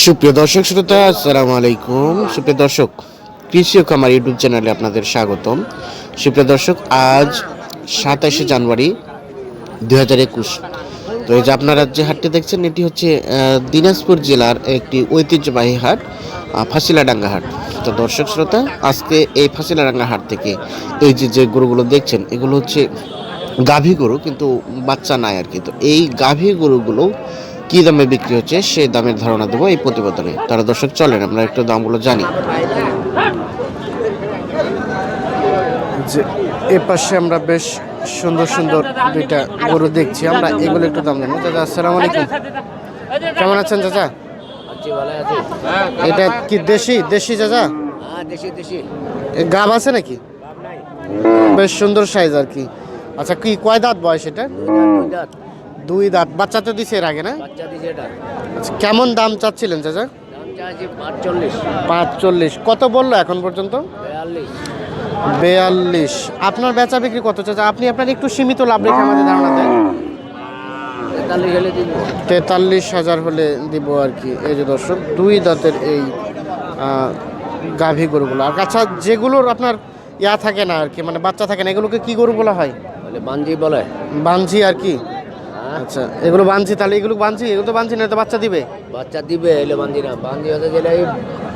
সুপ্রিয় দর্শক শ্রোতা, আসসালামু আলাইকুম। সুপ্রিয় দর্শক কৃষি ও খামার ইউটিউব চ্যানেলে আপনাদের স্বাগতম। সুপ্রিয় দর্শক, আজ সাতাশে জানুয়ারি দুই হাজার একুশ। তো এই যে আপনারা যে হাটটি দেখছেন, এটি হচ্ছে দিনাজপুর জেলার একটি ঐতিহ্যবাহী হাট ফাঁসিলাডাঙ্গা হাট। তো দর্শক শ্রোতা, আজকে এই ফাঁসিলাডাঙ্গা হাট থেকে এই যে যে গরুগুলো দেখছেন, এগুলো হচ্ছে গাভী গরু, কিন্তু বাচ্চা নাই আর কি। তো এই গাভী গরুগুলো কি দামে বিক্রি হচ্ছে সেই দামের ধারণা দেবো এই প্রতিবেদনে। তারা দর্শক চলেন আমরা একটু দামগুলো জানি। যে এ পাশে আমরা বেশ সুন্দর সুন্দর দুইটা গরু দেখছি। আমরা এগুলো একটু দাম জানি। দাদা আসসালামু আলাইকুম। কেমন আছেন চাচা? এটা কি দেশি? দেশি চাচা? দেশি দেশি। গাব আছে নাকি? বেশ সুন্দর সাইজ আর কি। আচ্ছা কি কয় দাঁত বয়স এটা? দুই দাঁত। বাচ্চা তো দিছে এর আগে না? বাচ্চা দিছে এটা। আচ্ছা, কেমন দাম চাচ্ছিলেন চাচা? পাঁচচল্লিশ। কত বলল এখন পর্যন্ত? বেয়াল্লিশ। আপনার বেচা বিক্রি কত চাচা? আপনি আপনার একটু সীমিত লাভ রেখে আমাদের ধারণা দেন। তেতাল্লিশ হাজার হলে দিব আর কি। এই যে দর্শক দুই দাঁতের এই গাভী গরুগুলো। আর আচ্ছা যেগুলোর আপনার ইয়া থাকে না আর কি মানে বাচ্চা থাকে না এগুলোকে কি গরু বলা হয়? বাঞ্জি বলে। বাঞ্ঝি আর কি? আচ্ছা এগুলো বাঞ্ঝি তাহলে এগুলো বাঞ্ঝি এগুলো তো বাঞ্ঝি না তো বাচ্চা দিবে? বাচ্চা দিবে এলে বাঞ্জি না। বাঞ্জি হতে গেলে এই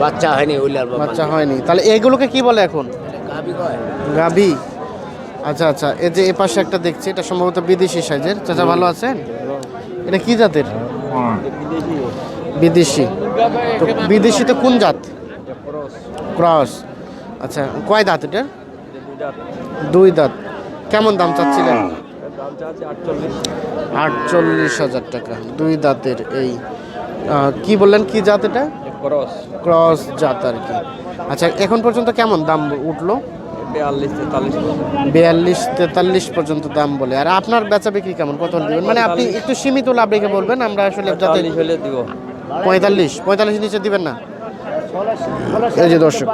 বাচ্চা হয়নি ওইলে আর বাচ্চা হয়নি। তাহলে এগুলোকে কি বলে এখন? গাবি কয়? গাভী আচ্ছা আচ্ছা এই যে এ পাশে একটা দেখছি এটা সম্ভবত বিদেশি সাইজের। চাচা ভালো আছেন? এটা কি জাতের? বিদেশি। তো বিদেশি তো কোন জাত? ক্রস। আচ্ছা কয় দাঁত এটা? দুই দাঁত। কেমন দাম চাচ্ছিলেন? আটচল্লিশ। হাজার টাকা দুই দাঁতের এই কি বললেন কি জাত এটা? ক্রস। ক্রস জাত আর কি। আচ্ছা এখন পর্যন্ত কেমন দাম উঠল? বিয়াল্লিশ তেতাল্লিশ। পর্যন্ত দাম বলে। আর আপনার বেচা বিক্রি কেমন? কত দিবেন। মানে আপনি একটু সীমিত লাভ রেখে বলবেন আমরা আসলে যাতে দিব। পঁয়তাল্লিশ পঁয়তাল্লিশ নিচে দিবেন না? এই যে দর্শক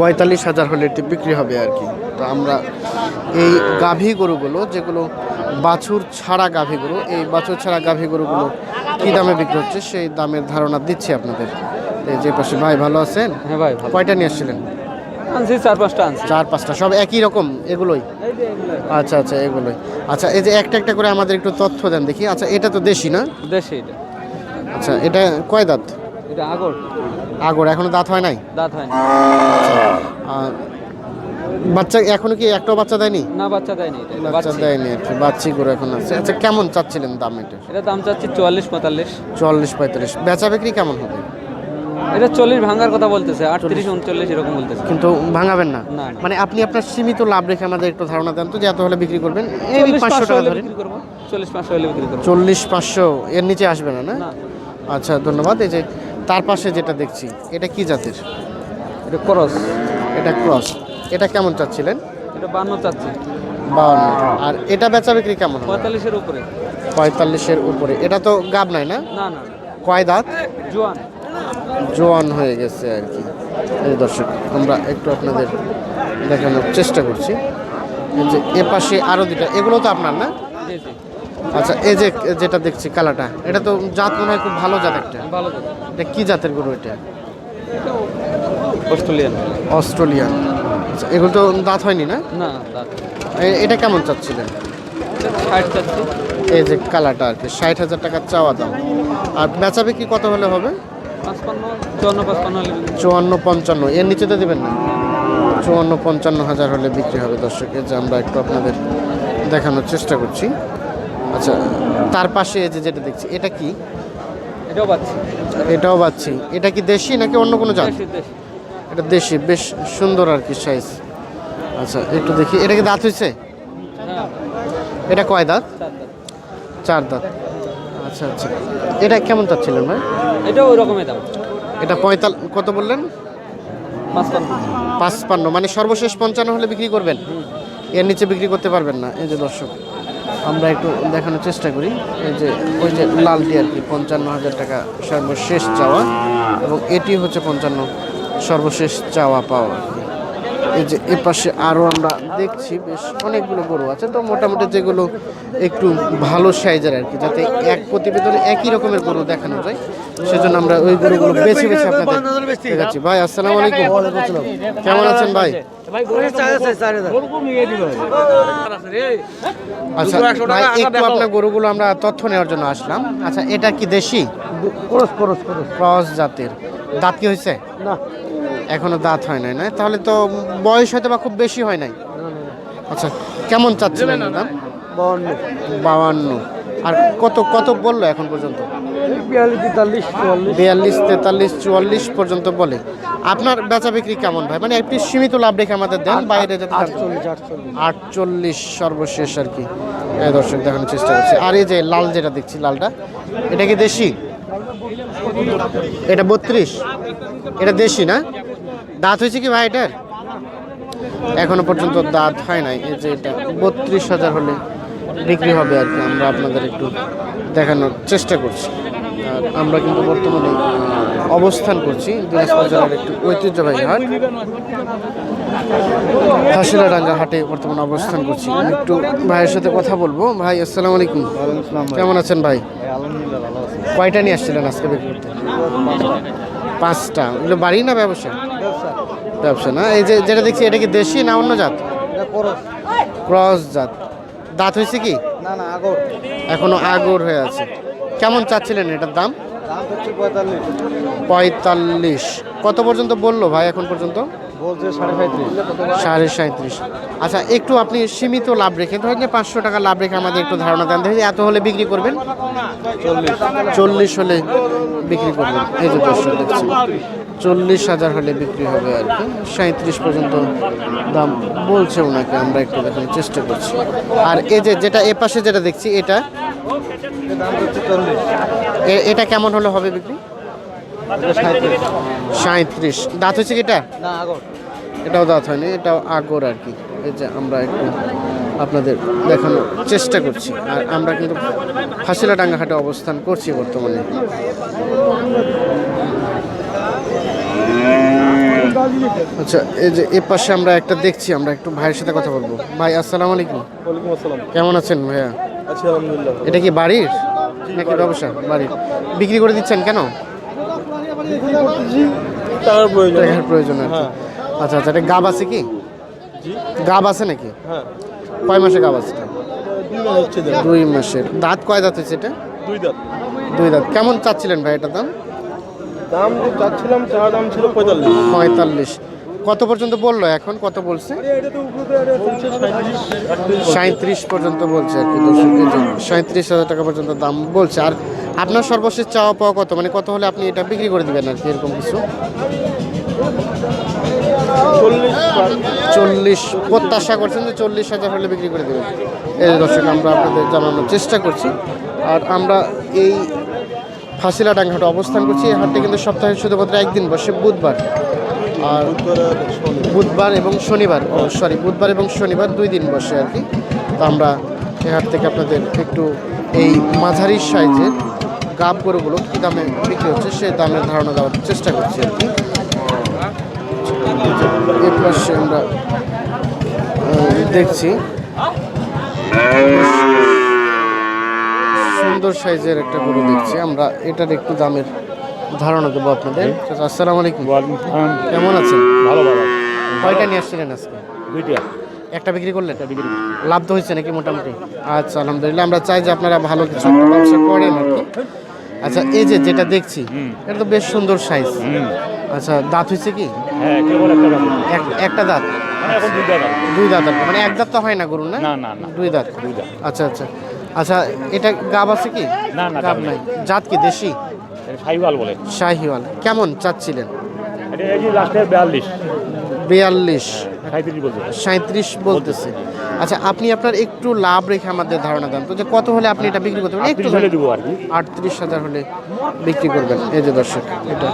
পঁয়তাল্লিশ হাজার হলে বিক্রি হবে আর কি। আমরা এই গাভী গরুগুলো যেগুলো বাছুর ছাড়া গাভী গরু এই বাছুর ছাড়া গাভী গরুগুলো কী দামে বিক্রি হচ্ছে সেই দামের ধারণা দিচ্ছি আপনাদের। এই যে পাশে ভাই ভালো আছেন? হ্যাঁ ভাই কয়টা নিয়ে আসছিলেন? আনছি চার পাঁচটা আনছি। চার পাঁচটা সব একই রকম এগুলোই? আচ্ছা আচ্ছা এগুলোই। আচ্ছা এই যে একটা একটা করে আমাদের একটু তথ্য দেন দেখি। আচ্ছা এটা তো দেশি না? দেশি এটা। আচ্ছা এটা কয় দাঁত? এটা আগর। আগর এখনও দাঁত হয় নাই? দাঁত হয় আর বাচ্চা এখনও কি একটাও বাচ্চা দেয়নি? না বাচ্চা দেয়নি বাচ্চা দেয়নি বাচ্চি করে এখন আছে। আচ্ছা কেমন চাচ্ছিলেন দাম এটা? এটা দাম চাচ্ছি চুয়াল্লিশ পঁয়তাল্লিশ। চল্লিশ পঁয়তাল্লিশ। বেচা বিক্রি কেমন হবে? এটা চল্লিশ ভাঙার কথা বলতেছে আটত্রিশ উনচল্লিশ এরকম বলতেছে। কিন্তু ভাঙাবেন না। মানে আপনি আপনার সীমিত লাভ রেখে আমাদের একটু ধারণা দেন তো যে এত হলে বিক্রি করবেন? এই চল্লিশ পাঁচশো টাকা করব চল্লিশ পাঁচশো হলে বিক্রি করব। চল্লিশ পাঁচশো এর নিচে আসবে না? না। আচ্ছা ধন্যবাদ। এই যে তার পাশে যেটা দেখছি এটা কি জাতের? এটা ক্রস। এটা ক্রস। এটা কেমন চাচ্ছিলেন? এটা বান্ন চাচ্ছি। বাউন্ন। আর এটা বেচা বিক্রি কেমন পঁয়তাল্লিশের উপরে। পঁয়তাল্লিশের উপরে। এটা তো গাব নাই না? না না। কয় দাঁত? জোয়ান। জোয়ান হয়ে গেছে আর কি। এই দর্শক আমরা একটু আপনাদের দেখানোর চেষ্টা করছি। যে এ পাশে আরও দুটা এগুলো তো আপনার না? আচ্ছা এই যে যেটা দেখছি কালাটা এটা তো জাত মনে হয় খুব ভালো জাত একটা। ভালো জাত। এটা কি জাতের গরু এটা অস্ট্রেলিয়ান। অস্ট্রেলিয়ান। এগুলো তো দাঁত হয়নি না? না দাঁত এটা কেমন চাচ্ছিলেন? ষাট চাচ্ছি। এই যে কালারটা আর কি ষাট হাজার টাকার চাওয়া দাম। আর বেচা বিক্রি কত হলে হবে? চুয়ান্ন পঞ্চান্ন এর নিচে তো দেবেন না? চুয়ান্ন পঞ্চান্ন হাজার হলে বিক্রি হবে দর্শকের যে আমরা একটু আপনাদের দেখানোর চেষ্টা করছি। আচ্ছা তার পাশে এই যে যেটা দেখছি এটা কি? এটাও পাচ্ছি। এটাও পাচ্ছি। এটা কি দেশি নাকি অন্য কোনো জাত? দেশি। এটা দেশি বেশ সুন্দর আর কি সাইজ আচ্ছা একটু দেখি। এটা কি দাঁত হয়েছে হ্যাঁ এটা কয় দাঁত? চার দাঁত। আচ্ছা আচ্ছা। এটা কেমন চাচ্ছিলেন ভাই? এটাও ওই রকমের দাম। এটা পঁয়তাল কত বললেন? পাঁচপান্ন। মানে সর্বশেষ পঞ্চান্ন হলে বিক্রি করবেন? এর নিচে বিক্রি করতে পারবেন না। এই যে দর্শক আমরা একটু দেখানোর চেষ্টা করি। এই যে ওই যে লালটি আর কি পঞ্চান্ন হাজার টাকা সর্বশেষ চাওয়া। এবং এটি হচ্ছে পঞ্চান্ন। সর্বশেষ চাওয়া পাওয়া। এই যে এ পাশে আরও আমরা দেখছি বেশ অনেকগুলো গরু আছে তো মোটামুটি যেগুলো একটু ভালো সাইজের আর কি যাতে এক প্রতিবেদনে একই রকমের গরু দেখানো যায় সেজন্য আমরা ওই গরুগুলো বেছে বেছে আপনাদের দেখাচ্ছি। ভাই আসসালামু আলাইকুম। কেমন আছেন ভাই? আচ্ছা ভাই একটু আপনার গরুগুলো আমরা তথ্য নেওয়ার জন্য আসলাম। আচ্ছা এটা কি দেশি? ক্রস জাতের। দাঁত কি হয়েছে? না এখনও দাঁত হয় নাই না তাহলে তো বয়স হয়তো বা খুব বেশি হয় নাই। আচ্ছা কেমন চাচ্ছিলেন দাম? বাউন্ন। বাউান্ন আর কত কত বলল এখন পর্যন্ত? বিয়াল্লিশ তেতাল্লিশ চুয়াল্লিশ পর্যন্ত বলে। আপনার বেচা বিক্রি কেমন ভাই? মানে একটু সীমিত লাভ রেখে আমাদের দেন বাইরে যাতে আটচল্লিশ সর্বশেষ আর কি। দর্শক দেখানোর চেষ্টা করছি। আর এই যে লাল যেটা দেখছি লালটা এটা কি দেশি? এটা বত্রিশ? এটা দেশি না? দাঁত হয়েছে কি ভাই এটার? এখনও পর্যন্ত দাঁত হয় নাই। এই যে এটা বত্রিশ হাজার হলে বিক্রি হবে আর কি। আমরা আপনাদের একটু দেখানোর চেষ্টা করছি। আর আমরা কিন্তু বর্তমানে অবস্থান করছি দিনাজপুর জেলার একটু ঐতিহ্যবাহী হাট। হাসিলাডাঙ্গা হাটে বর্তমানে অবস্থান করছি। একটু ভাইয়ের সাথে কথা বলব। ভাই আসসালামু আলাইকুম। কেমন আছেন ভাই? কয়টা নিয়ে আসছিলেন আজকে বিক্রি করতে? পাঁচটা। এগুলো বাড়ি না ব্যবসা? ব্যবসা না? এই যে যেটা দেখছি এটা কি দেশি না অন্য জাত? ক্রস। জাত। দাঁত হয়েছে কি? না না আগর। এখনও আগর হয়ে আছে। কেমন চাচ্ছিলেন এটার দাম? পঁয়তাল্লিশ। কত পর্যন্ত বলল ভাই এখন পর্যন্ত? সাড়ে সাঁত্রিশ। আচ্ছা একটু আপনি সীমিত লাভ রেখে ধরেন যে পাঁচশো টাকা লাভ রেখে আমাদের একটু ধারণা দেন। দেখি এত হলে বিক্রি করবেন? চল্লিশ। হলে বিক্রি করবেন। এই যে দর্শক দেখছি চল্লিশ হাজার হলে বিক্রি হবে আর কি। সাঁত্রিশ পর্যন্ত দাম বলছে ওনাকে আমরা একটু দেখানোর চেষ্টা করছি। আর এই যে যেটা এ পাশে যেটা দেখছি এটা? এ- এটা কেমন হলে হবে বিক্রি? সাঁত্রিশ সাঁত্রিশ দাঁত হচ্ছে কি এটা? এটাও দাঁত হয়নি এটাও আগর আর কি। এই যে আমরা একটু আপনাদের দেখানোর চেষ্টা করছি। আর আমরা কিন্তু ফাঁসিলাডাঙ্গা হাটে অবস্থান করছি বর্তমানে। আচ্ছা এই যে এ পাশে আমরা একটা দেখছি আমরা একটু ভাইয়ের সাথে কথা বলব। ভাই আসসালামু আলাইকুম। ওয়ালাইকুম আসসালাম। কেমন আছেন ভাইয়া? আলহামদুলিল্লাহ। এটা কি বাড়ির? নাকি ব্যবসা? বাড়ির। বিক্রি করে দিচ্ছেন কেন? টাকার প্রয়োজন। টাকার প্রয়োজন আর আচ্ছা আচ্ছা এটা গাব আছে কি? গাব আছে নাকি? হ্যাঁ। কয় মাসে গাব আছে এটা? দুই মাসের। দাঁত কয় দাঁত হয়েছে এটা? দুই দাঁত। দুই দাঁত। কেমন চাচ্ছিলেন ভাই এটার দাম? দাম চাচ্ছিলাম চা দাম ছিল পঁয়তাল্লিশ। পঁয়তাল্লিশ। কত পর্যন্ত বলল এখন? কত বলছে? সাঁত্রিশ পর্যন্ত বলছে আর কি সাঁত্রিশ হাজার টাকা পর্যন্ত দাম বলছে। আর আপনার সর্বশেষ চাওয়া পাওয়া কত? মানে কত হলে আপনি এটা বিক্রি করে দেবেন আর কি, এরকম কিছু? চল্লিশ, প্রত্যাশা করছেন যে চল্লিশ হাজার হলে বিক্রি করে দেবেন। এই দর্শক, আমরা আপনাদের জানানোর চেষ্টা করছি। আর আমরা এই ফাঁসিলা ডাঙ্গাহাটে অবস্থান করছি। এই হাটটি কিন্তু সপ্তাহে শুধুমাত্র একদিন বসে, বুধবার। আর বুধবার এবং শনিবার, ও সরি বুধবার এবং শনিবার দুই দিন বসে আর কি। তো আমরা এই হাট থেকে আপনাদের একটু এই মাঝারি সাইজের গাব গরুগুলো কী দামে বিক্রি হচ্ছে সেই দামের ধারণা দেওয়ার চেষ্টা করছি আর কি। পাশে আমরা দেখছি। সুন্দর সাইজের একটা গরু দেখছি। আমরা এটার একটু দামের ধারণা দেবো আপনাদের। আসসালামু আলাইকুম। কেমন আছেন? ভালো ভালো। কয়টা নিয়ে আসছিলেন আজকে? দুইটা। একটা বিক্রি করলেন? বিক্রি লাভ তো হয়েছে নাকি মোটামুটি? আচ্ছা আলহামদুলিল্লাহ আমরা চাই যে আপনারা ভালো কিছু ব্যবসা করেন আর কি। আচ্ছা এই যে যেটা দেখছি এটা তো বেশ সুন্দর সাইজ আচ্ছা দাঁত হয়েছে কি? হ্যাঁ একটা দাঁত মানে দাম দুই দাঁত মানে এক দাঁত তো হয় না গরু না? দুই দাঁত। দুই দাঁত। আচ্ছা আচ্ছা। আচ্ছা এটা গাব আছে কি? না, গাব নাই। জাত কি দেশি? সাইওয়াল বলে। শাহিওয়াল। কেমন চাচ্ছিলেন? এটা এই যে লাস্টের বিয়াল্লিশ। বিয়াল্লিশ। সাঁত্রিশ বলতেছে। আচ্ছা আপনি আপনার একটু লাভ রেখে আমাদের ধারণা দেন তো যে কত হলে আপনি এটা বিক্রি করতে পারেন একটু হলে দেবো আর কি। আটত্রিশ হাজার হলে বিক্রি করবেন। এই যে দর্শক এটা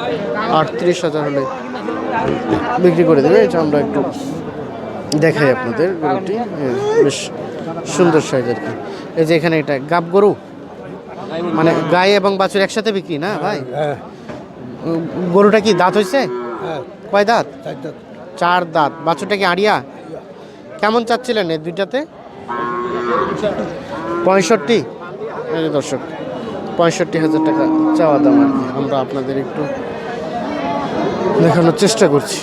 আটত্রিশ হাজার হলে বিক্রি করে দেবে। এটা আমরা একটু দেখাই আপনাদের গরুটি। বেশ সুন্দর সাইজ আর কি এই যে এখানে এটা গাব গরু। মানে গায়ে এবং বাছুর একসাথে বিক্রি না ভাই? হ্যাঁ। গরুটা কি দাঁত হয়েছে হ্যাঁ। কয় দাঁত? চার দাঁত। বাছুরটা কি আড়িয়া? কেমন চাচ্ছিলেন এই দুইটাতে? পঁয়ষট্টি? দর্শক পঁয়ষট্টি হাজার টাকা চাওয়া দাম আর কি। আমরা আপনাদের একটু দেখানোর চেষ্টা করছি।